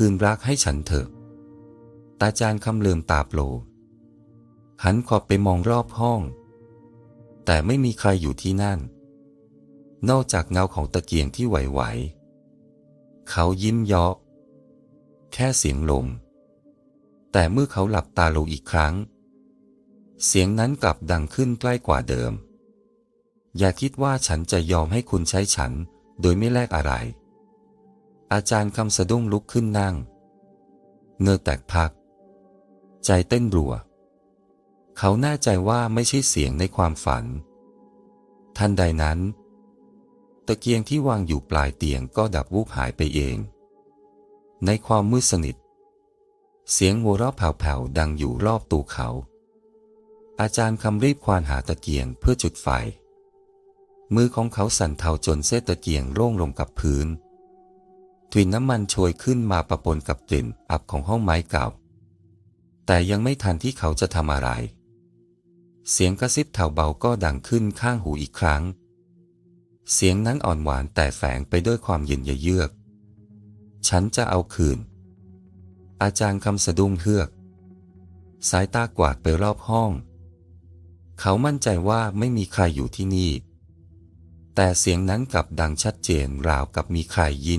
คืนรักให้ฉันเถอะ ตาจารย์คำเลืมตาโปลหันขอบไปมองรอบห้อง แต่ไม่มีใครอยู่ที่นั่น นอกจากเงาของตะเกียงที่ไหวๆ เขายิ้มยาะแค่เสียงลม แต่เมื่อเขาหลับตาลงอีกครั้ง เสียงนั้นกลับดังขึ้นใกล้กว่าเดิม อย่าคิดว่าฉันจะยอมให้คุณใช้ฉันโดยไม่แลกอะไร อาจารย์คำสะดุ้งลุกขึ้นนั่งเงือแตกพัก ใจเต้นรัว เขาแน่ใจว่าไม่ใช่เสียงในความฝัน ทันใดนั้น ตะเกียงที่วางอยู่ปลายเตียงก็ดับวูบหายไปเอง ในความมืดสนิท เสียงหัวเราะแผ่วๆดังอยู่รอบตัวเขา อาจารย์คำรีบควานหาตะเกียงเพื่อจุดไฟ มือของเขาสั่นเทาจนเส้นตะเกียงร่วงลงกับพื้น กลิ่นน้ำมันโชยขึ้นมาประปนกับกลิ่นอับของห้องไม้เก่า แต่ยังไม่ทันที่เขาจะทำอะไร เสียงกระซิบแถวเบาก็ดังขึ้นข้างหูอีกครั้ง เสียงนั้นอ่อนหวานแต่แฝงไปด้วยความเย็นเยือก ฉันจะเอาคืน อาจารย์คำสะดุ้งเฮือก สายตากวาดไปรอบห้อง เขามั่นใจว่าไม่มีใครอยู่ที่นี่แต่เสียงนั้นกลับดังชัดเจนราวกับมีใครยืน